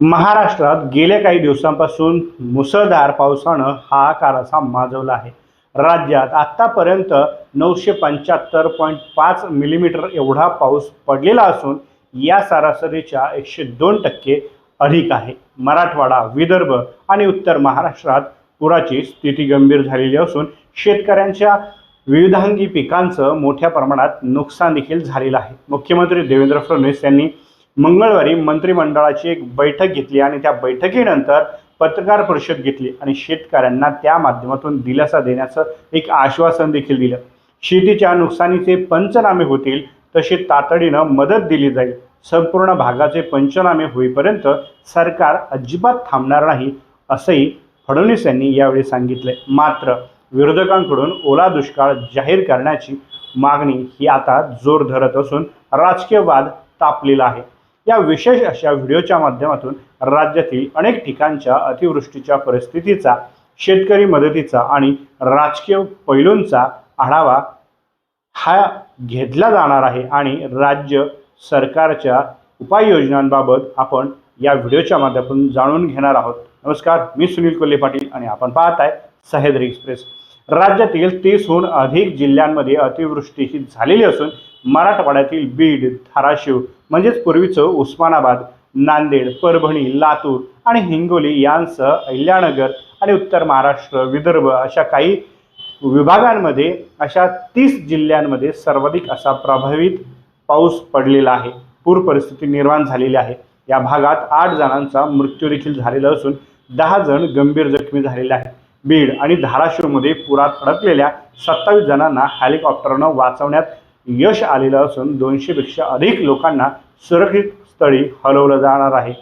महाराष्ट्रात गेल्या काही दिवसांपासून मुसळधार पावसानं हाहाकार असा माजवला आहे. राज्यात आत्तापर्यंत नऊशे पंच्याहत्तर पॉईंट पाच मिलीमीटर एवढा पाऊस पडलेला असून या सरासरीच्या एकशे दोन टक्के अधिक आहे. मराठवाडा विदर्भ आणि उत्तर महाराष्ट्रात पुराची स्थिती गंभीर झालेली असून शेतकऱ्यांच्या विविधांगी पिकांचं मोठ्या प्रमाणात नुकसान देखील झालेलं आहे. मुख्यमंत्री देवेंद्र फडणवीस यांनी मंगळवारी मंत्रिमंडळाची एक बैठक घेतली आणि त्या बैठकीनंतर पत्रकार परिषद घेतली आणि शेतकऱ्यांना त्या माध्यमातून दिलासा देण्याचं एक आश्वासन देखील दिलं. शेतीच्या नुकसानीचे पंचनामे होतील तशी तातडीनं मदत दिली जाईल. संपूर्ण भागाचे पंचनामे होईपर्यंत सरकार अजिबात थांबणार नाही असंही फडणवीस यांनी यावेळी सांगितले मात्र विरोधकांकडून ओला दुष्काळ जाहीर करण्याची मागणी ही आता जोर धरत असून राजकीय वाद तापलेला आहे. या विशेष अशा व्हिडिओच्या माध्यमातून राज्यातील अनेक ठिकाणच्या अतिवृष्टीच्या परिस्थितीचा शेतकरी मदतीचा आणि राजकीय पैलूंचा आढावा हा घेतला जाणार आहे आणि राज्य सरकारच्या उपाययोजनांबाबत आपण या व्हिडिओच्या माध्यमातून जाणून घेणार आहोत. नमस्कार मी सुनील कोल्हे पाटील आणि आपण पाहत आहे सह्याद्री एक्सप्रेस. राज्यातील तीसहून अधिक जिल्ह्यांमध्ये अतिवृष्टी ही झालेली असून मराठवाड्यातील बीड धाराशिव म्हणजेच पूर्वीचं उस्मानाबाद नांदेड परभणी लातूर आणि हिंगोली यांसह अहिल्यानगर आणि उत्तर महाराष्ट्र विदर्भ अशा काही विभागांमध्ये अशा तीस जिल्ह्यांमध्ये सर्वाधिक असा प्रभावित पाऊस पडलेला आहे. पूर परिस्थिती निर्माण झालेली आहे. या भागात आठ जणांचा मृत्यू देखील झालेला असून दहा जण गंभीर जखमी झालेले आहेत. बीड आणि धाराशिवमध्ये पुरात अडकलेल्या सत्तावीस जणांना हेलिकॉप्टरनं वाचवण्यात यश आलेलं असून दोनशेपेक्षा अधिक लोकांना सुरक्षित स्थळी हलवलं जाणार आहे.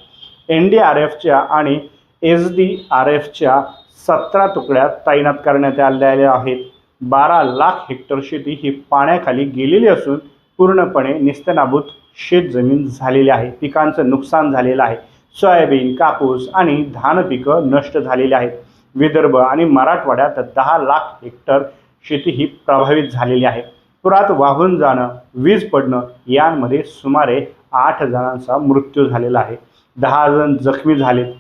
एन डी आर एफच्या आणि एस डी आर एफच्या सतरा तुकड्या तैनात करण्यात आलेल्या आहेत. बारा लाख हेक्टर शेती ही पाण्याखाली गेलेली असून पूर्णपणे निस्तनाभूत शेतजमीन झालेली आहे. पिकांचं नुकसान झालेलं आहे. सोयाबीन कापूस आणि धान पिकं नष्ट झालेली आहेत. विदर्भ आणि मराठवाड्यात दहा लाख हेक्टर शेती ही प्रभावित झालेली आहे. पुरात वाहून जाणं वीज पडणं यांमध्ये सुमारे आठ जणांचा मृत्यू झालेला आहे. दहा जण जखमी झालेत.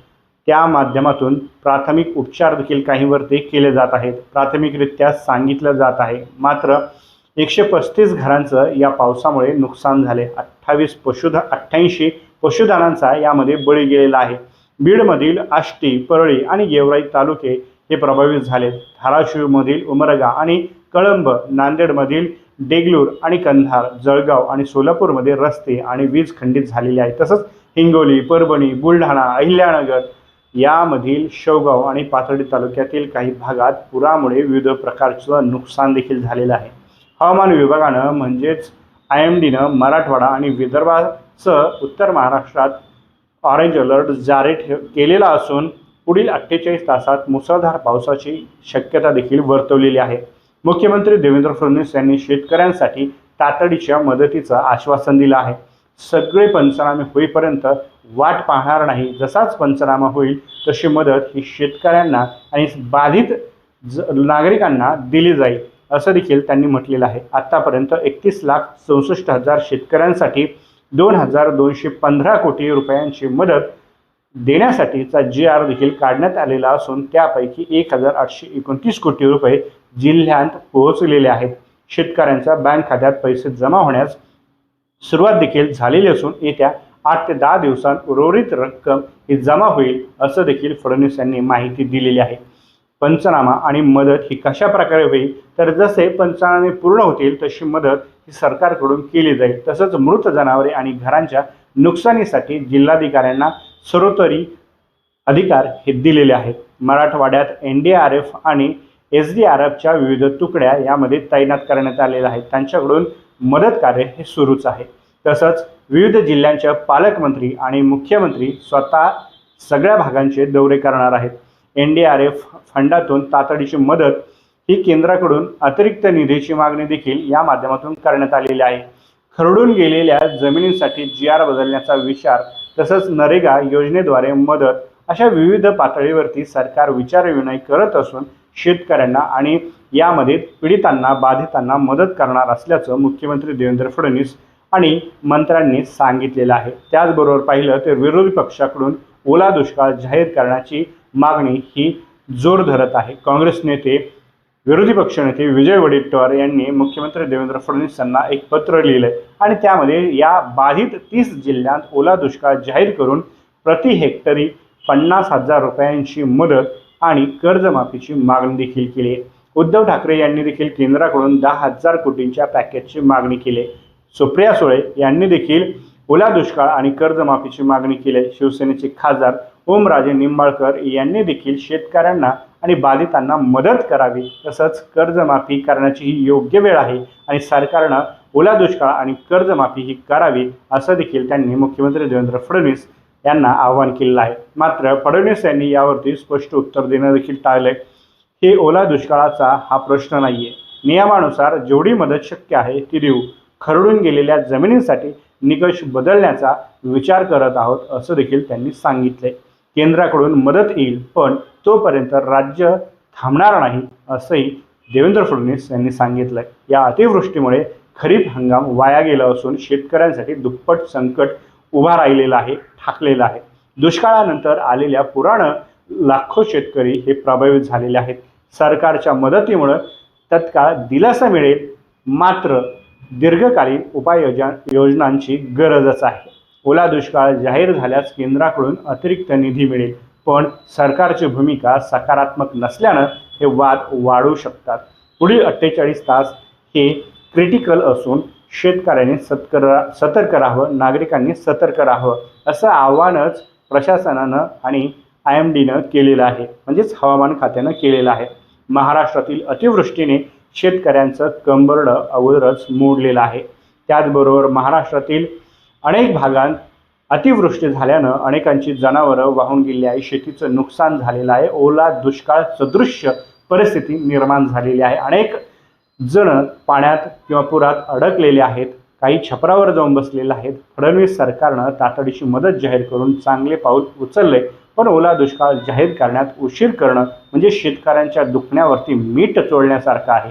त्या माध्यमातून प्राथमिक उपचार देखील काहींवरती केले जात आहेत. प्राथमिकरित्या सांगितलं जात आहे. मात्र एकशे पस्तीस घरांचं या पावसामुळे नुकसान झाले. अठ्ठावीस पशुध अठ्ठ्याऐंशी पशुधनांचा यामध्ये बळी गेलेला आहे. बीडमधील आष्टी परळी आणि गेवराई तालुके हे प्रभावित झालेत. धाराशिवमधील उमरगा आणि कळंब नांदेडमधील देगलूर आणि कंधार जळगाव आणि सोलापूरमध्ये रस्ते आणि वीज खंडित झालेले आहेत. तसंच हिंगोली परभणी बुलढाणा अहिल्यानगर यामधील शेवगाव आणि पाथर्डी तालुक्यातील काही भागात पुरामुळे विविध प्रकारचं नुकसान देखील झालेलं आहे. हवामान विभागानं म्हणजेच आय एम डीनं मराठवाडा आणि विदर्भासह उत्तर महाराष्ट्रात ऑरेंज अलर्ट जारी ठेव केलेला असून पुढील अठ्ठेचाळीस तासात मुसळधार पावसाची शक्यता देखील वर्तवलेली आहे. मुख्यमंत्री देवेंद्र फडणवीस यांनी शेतकऱ्यांसाठी तातडीच्या मदतीचं आश्वासन दिलं आहे. सगळे पंचनामे होईपर्यंत वाट पाहणार नाही. जसाच पंचनामा होईल तशी मदत ही शेतकऱ्यांना आणि बाधित ज नागरिकांना दिली जाईल असं देखील त्यांनी म्हटलेलं आहे. आत्तापर्यंत एकतीस लाख चौसष्ट हजार शेतकऱ्यांसाठी दोन हजार दोनशे पंधरा कोटी रुपयांची मदत देण्यासाठीचा जी आर देखील काढण्यात आलेला असून त्यापैकी एक हजार आठशे एकोणतीस कोटी रुपये जिल्ह्यात पोहोचलेले आहेत. शेतकऱ्यांच्या बँक खात्यात पैसे जमा होण्यास सुरुवात देखील झालेली असून येत्या आठ ते दहा दिवसांत उर्वरित रक्कम ही जमा होईल असं देखील फडणवीस यांनी माहिती दिलेली आहे. पंचनामा आणि मदत ही कशा प्रकारे होईल? तर जसे पंचनामे पूर्ण होतील तशी मदत ही सरकारकडून केली जाईल. तसंच मृत जनावरे आणि घरांच्या नुकसानीसाठी जिल्हाधिकाऱ्यांना सर्वोत्तरी अधिकार हे दिलेले आहेत. मराठवाड्यात एन डी आर एफ आणि एस डी आर एफच्या विविध तुकड्या यामध्ये तैनात करण्यात आलेल्या आहेत. त्यांच्याकडून मदत कार्य हे सुरूच आहे. तसंच विविध जिल्ह्यांच्या पालकमंत्री आणि मुख्यमंत्री स्वतः सगळ्या भागांचे दौरे करणार आहेत. एन डी आर एफ फंडातून तातडीची मदत ही केंद्राकडून अतिरिक्त निधीची मागणी देखील या माध्यमातून करण्यात आलेली आहे. खरडून गेलेल्या जमिनींसाठी जी आर बदलण्याचा विचार तसंच नरेगा योजनेद्वारे मदत अशा विविध पातळीवरती सरकार विचारविनय करत असून शेतकऱ्यांना आणि यामध्ये पीडितांना बाधितांना मदत करणार असल्याचं मुख्यमंत्री देवेंद्र फडणवीस आणि मंत्र्यांनी सांगितलेलं आहे. त्याचबरोबर पाहिलं तर विरोधी पक्षाकडून ओला दुष्काळ जाहीर करण्याची मागणी ही जोर धरत आहे. काँग्रेस नेते विरोधी पक्षनेते विजय वडेट्टीवार यांनी मुख्यमंत्री देवेंद्र फडणवीस यांना एक पत्र लिहिलंय. आणि त्यामध्ये या बाधित तीस जिल्ह्यात ओला दुष्काळ जाहीर करून प्रति हेक्टरी पन्नास हजार रुपयांची मदत आणि कर्जमाफीची मागणी देखील केली आहे. उद्धव ठाकरे यांनी देखील केंद्राकडून दहा हजार कोटींच्या पॅकेजची मागणी केली आहे. सुप्रिया सुळे यांनी देखील ओला दुष्काळ आणि कर्जमाफीची मागणी केली आहे. शिवसेनेचे खासदार ओमराजे निंबाळकर यांनी देखील शेतकऱ्यांना आणि बाधितांना मदत करावी तसंच कर्जमाफी करण्याची ही योग्य वेळ आहे आणि सरकारनं ओला दुष्काळ आणि कर्जमाफी ही करावी असं देखील त्यांनी मुख्यमंत्री देवेंद्र फडणवीस यांना आवाहन केलेलं आहे. मात्र फडणवीस यांनी यावरती स्पष्ट उत्तर देणं देखील टाळलंय. हे ओला दुष्काळाचा हा प्रश्न नाहीये. नियमानुसार जेवढी मदत शक्य आहे ती देऊ. खरडून गेलेल्या जमिनींसाठी निकष बदलण्याचा विचार करत आहोत असं देखील त्यांनी सांगितले केंद्राकडून मदत येईल पण तोपर्यंत राज्य थांबणार नाही असंही देवेंद्र फडणवीस यांनी सांगितलंय. या अतिवृष्टीमुळे खरीप हंगाम वाया गेला असून शेतकऱ्यांसाठी दुप्पट संकट उभा राहिलेलं आहे ठाकलेलं आहे. दुष्काळानंतर आलेल्या पुरानं लाखो शेतकरी हे प्रभावित झालेले आहेत. सरकारच्या मदतीमुळं तत्काळ दिलासा मिळेल मात्र दीर्घकालीन उपाययोजना योजनांची गरजच आहे. ओला दुष्काळ जाहीर झाल्यास केंद्राकडून अतिरिक्त निधी मिळेल. पण सरकारची भूमिका सकारात्मक नसल्यानं हे वाद वाढू शकतात. पुढील अठ्ठेचाळीस तास हे क्रिटिकल असून शेतकऱ्यांनी सतर्क सतर्क राहावं नागरिकांनी सतर्क राहावं असं आव्हानच प्रशासनानं आणि आय एम डीनं केलेलं आहे. म्हणजेच हवामान खात्यानं केलेलं आहे. महाराष्ट्रातील अतिवृष्टीने शेतकऱ्यांचं कंबरडं अगोदरच मोडलेलं आहे. त्याचबरोबर महाराष्ट्रातील अनेक भागांत अतिवृष्टी झाल्यानं अनेकांची जनावरं वाहून गेली आहे शेतीचं नुकसान झालेलं आहे. ओला दुष्काळ सदृश्य परिस्थिती निर्माण झालेली आहे. अनेक जण पाण्यात किंवा पुरात अडकलेले आहेत. काही छपरावर जाऊन बसलेले आहेत. फडणवीस सरकारनं तातडीची मदत जाहीर करून चांगले पाऊल उचलले पण ओला दुष्काळ जाहीर करण्यात उशीर करणं म्हणजे शेतकऱ्यांच्या दुखण्यावरती मीठ चोळण्यासारखं आहे.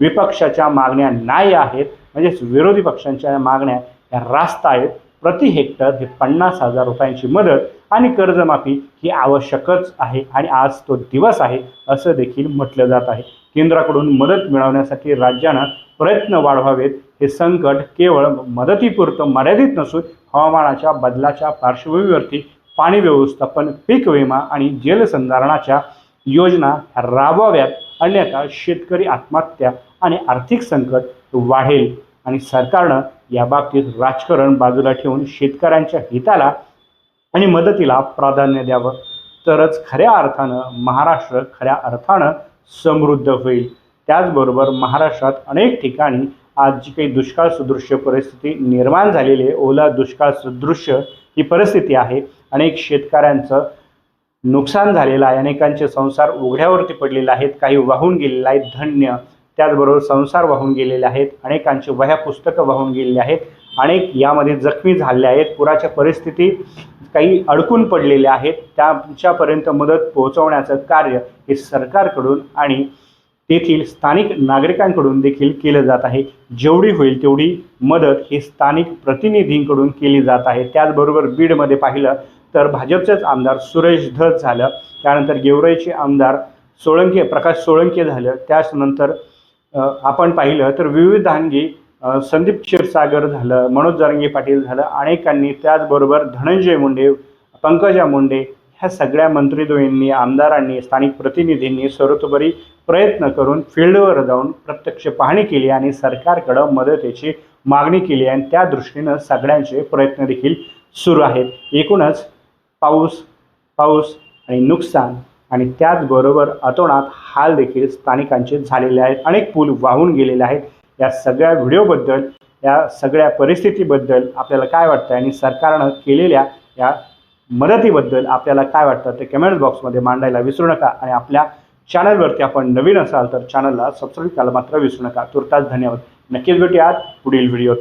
विपक्षाच्या मागण्या नाही आहेत. म्हणजेच विरोधी पक्षांच्या मागण्या या रास्त आहेत प्रति हेक्टर हे पन्नास हजार रुपयांची मदत आणि कर्जमाफी ही आवश्यकच आहे आणि आज तो दिवस आहे असं देखील म्हटलं जात आहे. केंद्राकडून मदत मिळवण्यासाठी राज्यानं प्रयत्न वाढवावेत हे संकट केवळ मदतीपुरतं मर्यादित नसून हवामानाच्या बदलाच्या पार्श्वभूमीवरती पाणी व्यवस्थापन पीक विमा आणि जलसंधारणाच्या योजना राबवाव्यात. अन्यथा शेतकरी आत्महत्या आणि आर्थिक संकट वाढेल. आणि सरकारनं याबाबतीत राजकारण बाजूला ठेवून शेतकऱ्यांच्या हिताला आणि मदतीला प्राधान्य द्यावं. तरच खऱ्या अर्थानं महाराष्ट्र खऱ्या अर्थानं समृद्ध होईल. त्याचबरोबर महाराष्ट्रात अनेक ठिकाणी आज जी काही दुष्काळ सदृश्य परिस्थिती निर्माण झालेली आहे ओला दुष्काळ सदृश्य ही परिस्थिती आहे. अनेक शेतकऱ्यांचं नुकसान झालेलं आहे अनेकांचे संसार उघड्यावरती पडलेले आहेत काही वाहून गेलेले आहेत धन्य त्याचबरोबर संसार वाहून गेलेले आहेत अनेकांची वह्या पुस्तकं वाहून गेलेली आहेत अनेक यामध्ये जखमी झाले आहेत पुराच्या परिस्थिती काही अडकून पडलेल्या आहेत त्यांच्यापर्यंत मदत पोहोचवण्याचं कार्य हे सरकारकडून आणि तेथील स्थानिक नागरिकांकडून देखील केलं जात आहे. जेवढी होईल तेवढी मदत ही स्थानिक प्रतिनिधींकडून केली जात आहे. त्याचबरोबर बीडमध्ये पाहिलं तर भाजपचेच आमदार सुरेश धस झालं. त्यानंतर गेवराईचे आमदार सोळंके प्रकाश सोळंके झालं. त्याचनंतर आपण पाहिलं तर विविधांगी धानगी संदीप क्षीरसागर झालं मनोज जारंगे पाटील झालं अनेकांनी त्याचबरोबर धनंजय मुंडे पंकजा मुंडे ह्या सगळ्या मंत्रीद्वयींनी आमदारांनी स्थानिक प्रतिनिधींनी सर्वतोपरी प्रयत्न करून फील्डवर जाऊन प्रत्यक्ष पाहणी केली आणि सरकारकडं मदतीची मागणी केली आणि त्या दृष्टीनं सगळ्यांचे प्रयत्न देखील सुरू आहेत. एकूणच पाऊस पाऊस आणि नुकसान आणि त्याचबरोबर अतोनात हाल देखील स्थानिकांचे झालेले आहेत. अनेक पूल वाहून गेलेले आहेत. या सगळ्या व्हिडिओबद्दल या सगळ्या परिस्थितीबद्दल आपल्याला काय वाटतं आणि सरकारनं केलेल्या या मदतीबद्दल आपल्याला काय वाटतं ते कमेंट बॉक्समध्ये मांडायला विसरू नका आणि आपल्या चॅनलवरती आपण नवीन असाल तर चॅनलला सबस्क्राईब करायला मात्र विसरू नका. तुर्तास धन्यवाद. नक्कीच भेटूयात पुढील व्हिडिओत